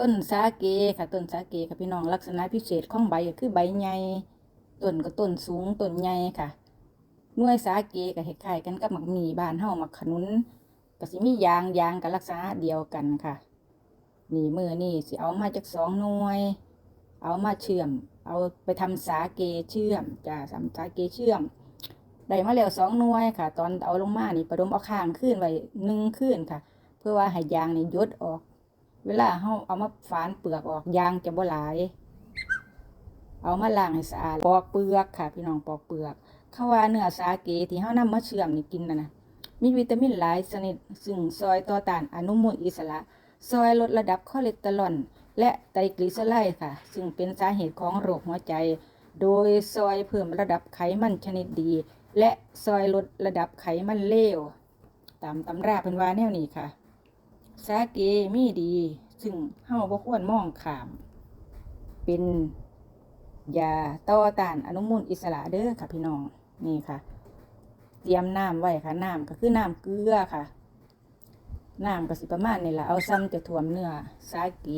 ต้นสาเกค่ะ ต้นสาเกค่ะพี่น้องลักษณะพิเศษของใบก็คือใบใหญ่ต้นก็ต้นสูงต้นใหญ่ค่ะหน่วยสาเกก็คล้ายๆกันกับหมักหมี่บ้านเฮาหมักขนุนก็สิมียางยางกับลักษณะเดียวกันค่ะ นี่มือนี่สิเอามาจากสองหน่วย เอามาเชื่อม เอาไปทำสาเกเชื่อมจ้าทำสาเกเชื่อมได้มาแล้วสองหน่วยค่ะ ตอนเอาลงมานี่ประดมเอาข้างขึ้นไว้หนึ่งขึ้นค่ะ เพื่อว่าให้ยางนี่ยดออก เวลาเฮาเอามาฝานเปลือกออกยางจะบ่หลาย เอามาล้างให้สะอาดปอกเปลือกค่ะ พี่น้องปอกเปลือกเขาว่าเนื้อสาเกที่เฮานำมาเชื่อมนี่กินน่ะนะมีวิตามินหลายชนิดซึ่งซอยต่อต้านอนุมูลอิสระ ซอยลดระดับคอเลสเตอรอลและไตรกลีเซอไรด์ค่ะ ซึ่งเป็นสาเหตุของโรคหัวใจ โดยซอยเพิ่มระดับไขมันชนิดดี และซอยลดระดับไขมันเลวตามตำราเพิ่นว่าแนวนี้ค่ะ สาเกมีดี ซึ่งเฮาบ่ควรมองขาม เป็นยาต่อต้านอนุมูลอิสระเด้อค่ะพี่น้องนี่ค่ะ เตรียมน้ำไว้ค่ะน้ำก็คือน้ำเกลือค่ะน้ำก็สิประมาณนี่แหละเอาซ้ำจะถ่วมเนื้อสาเก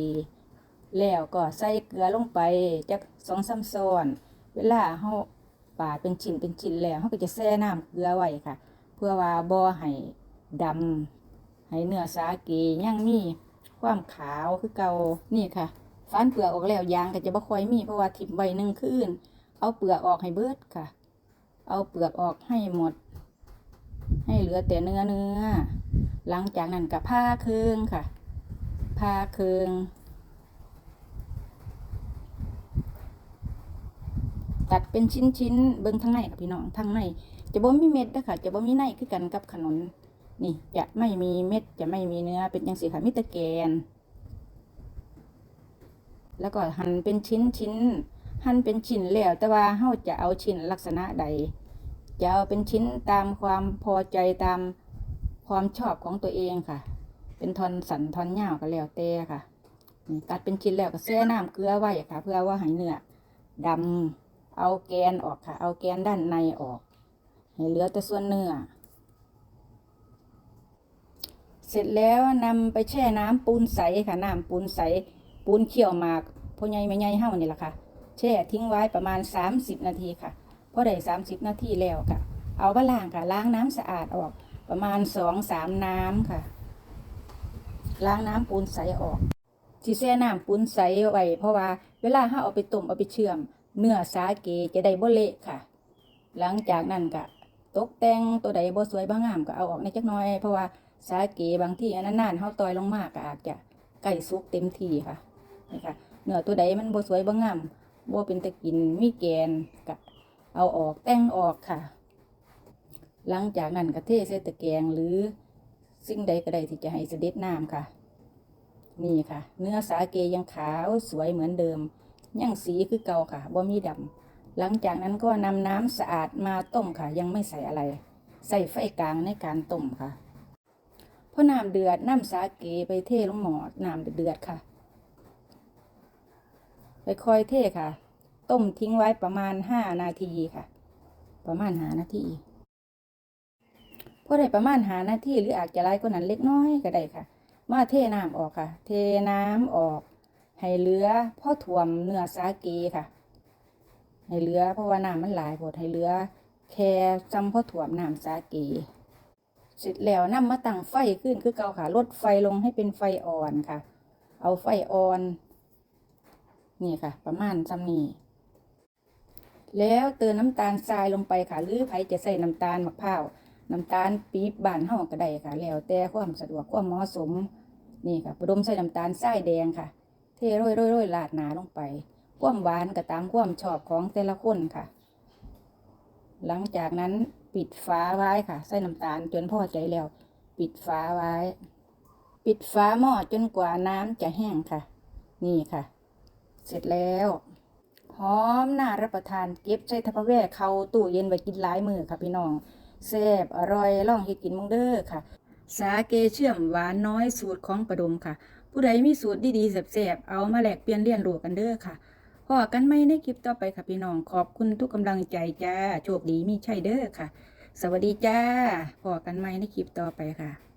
แล้วก็ใส่เกลือลงไปจักสองสามซ้อน เวลาเฮาปาดเป็นชิ้นเป็นชิ้นแล้วเฮาก็จะแช่น้ำเกลือไว้ค่ะ เพื่อว่าบ่ให้ดำ ให้เนื้อสาเกียังมีความขาวคือเกานี่ค่ะฟันเปลือกออกแล้วยางก็จะบ่ค่อยมีเพราะว่าทิ่มไว้หนึ่งคืนเอาเปลือกออกให้เบิดค่ะ เอาเปลือกออกให้หมด ให้เหลือแต่เนื้อเนื้อ หลังจากนั้นกับผ้าเคืองค่ะ ผ้าเคืองตัดเป็นชิ้นชิ้นๆเบิ้งทางในค่ะพี่น้องทางใน จะบ่มีเม็ดนะคะจะบ่มีในคือกันกับขนม นี่จะไม่มีเม็ดจะไม่มีเนื้อเป็นยังสีค่ะมิตรแกน แล้วก็หั่นเป็นชิ้นชิ้นหั่นเป็นชิ้นแล้วแต่ว่าเฮาจะเอาชิ้นลักษณะใด จะเอาเป็นชิ้นตามความพอใจตามความชอบของตัวเองค่ะ เป็นทอนสันทอนยาวก็แล้วแต่ค่ะนี่ตัดเป็นชิ้นแล้วก็แช่น้ำเกลือไว้ค่ะ เพื่อว่าให้เนื้อดำเอาแกนออกค่ะ เอาแกนด้านในออก ให้เหลือแต่ส่วนเนื้อ เสร็จแล้วนำไปแช่น้ำปูนใสค่ะน้ำปูนใส ปูนเคี่ยวหมากพ่อใหญ่แม่ใหญ่เฮานี่แหละค่ะแช่ทิ้งไว้ประมาณ 30 นาทีค่ะพอได้30 นาทีแล้วค่ะ เอาไปล้างค่ะล้างน้ำสะอาดออกประมาณ2-3น้ำค่ะ ล้างน้ำปูนใสออกที่แช่น้ำปูนใสไว้เพราะว่าเวลาเฮาเอาไปต้มเอาไปเชื่อม เนื้อสาเกจะได้บ่เละค่ะ หลังจากนั้นก็ ตกแต่งตัวใดบ่สวยบ่งามก็เอาออกในจักหน่อย เพราะว่าสาเกบางที่อันนั้นนานเฮาต่อยลงมากก็อาจจะใกล้สุกเต็มที่ค่ะนี่ค่ะเนื้อตัวใดมันบ่สวยบ่งามบ่เป็นตะกินมีแกนก็เอาออกแต่งออกค่ะ หลังจากนั้นก็เทใส่ตะแกรงหรือสิ่งใดก็ได้ที่จะให้เสด็จน้ำค่ะ นี่ค่ะ เนื้อสาเกยังขาวสวยเหมือนเดิม ยังสีคือเก่าค่ะบ่มีดำ หลังจากนั้นก็นำน้ำสะอาดมาต้มค่ะ ยังไม่ใส่อะไร ใส่ไฟกลางในการต้มค่ะพอน้ำเดือดน้ำสาเกไปเทลงหม้อน้ำเดือดค่ะ ไปคอยเทค่ะ ต้มทิ้งไว้ประมาณห้านาทีค่ะ ประมาณหานาทีพอได้ประมาณหานาทีหรืออาจจะไล่ก็นั้นเล็กน้อยก็ได้ค่ะ มาเทน้ำออกค่ะ เทน้ำออกให้เหลือพ่อถ่วมเนื้อสาเกค่ะ ให้เหลือ เพราะว่าน้ำมันหลายพดให้เหลือ แค่จำพ่อถ่วมน้ำสาเกเสร็จแล้วนำมาตั้งไฟขึ้นคือเก่าค่ะลดไฟลงให้เป็นไฟอ่อนค่ะ เอาไฟอ่อน นี่ค่ะ ประมาณจำนี้แล้วเติมน้ำตาลทรายลงไปค่ะ หรือใครจะใส่น้ำตาลมะพร้าวน้ำตาลปี๊บบานเฮาก็ได้ค่ะ แล้วแต่ความสะดวกความเหมาะสมนี่ค่ะประดมใส่น้ำตาลทรายแดงค่ะ เทโรยโรยโรยลาดหนาลงไป ความหวานก็ตามความชอบของแต่ละคนค่ะ หลังจากนั้นปิดฝาไว้ค่ะ ใส่น้ำตาลจนพอใจแล้ว ปิดฝาไว้ ปิดฝาหม้อจนกว่าน้ำจะแห้งค่ะ นี่ค่ะ เสร็จแล้วหอมน่ารับประทานเก็บใส่ทัพแวร์เข้าตู้เย็นไว้กินหลายมือค่ะพี่น้องแซ่บอร่อยล่องเฮ็ดกินมึงเด้อค่ะ สาเกเชื่อมหวานน้อยสูตรของประดมค่ะ ผู้ใดมีสูตรดีๆแซ่บๆเอามาแลกเปลี่ยนเรียนรู้กันเด้อค่ะ อกันไหมในคลิปต่อไปค่ะพี่น้อง ขอบคุณทุกกำลังใจจ้า โชคดีมีชัยเด้อค่ะ สวัสดีจ้าพอกันไหมในคลิปต่อไปค่ะ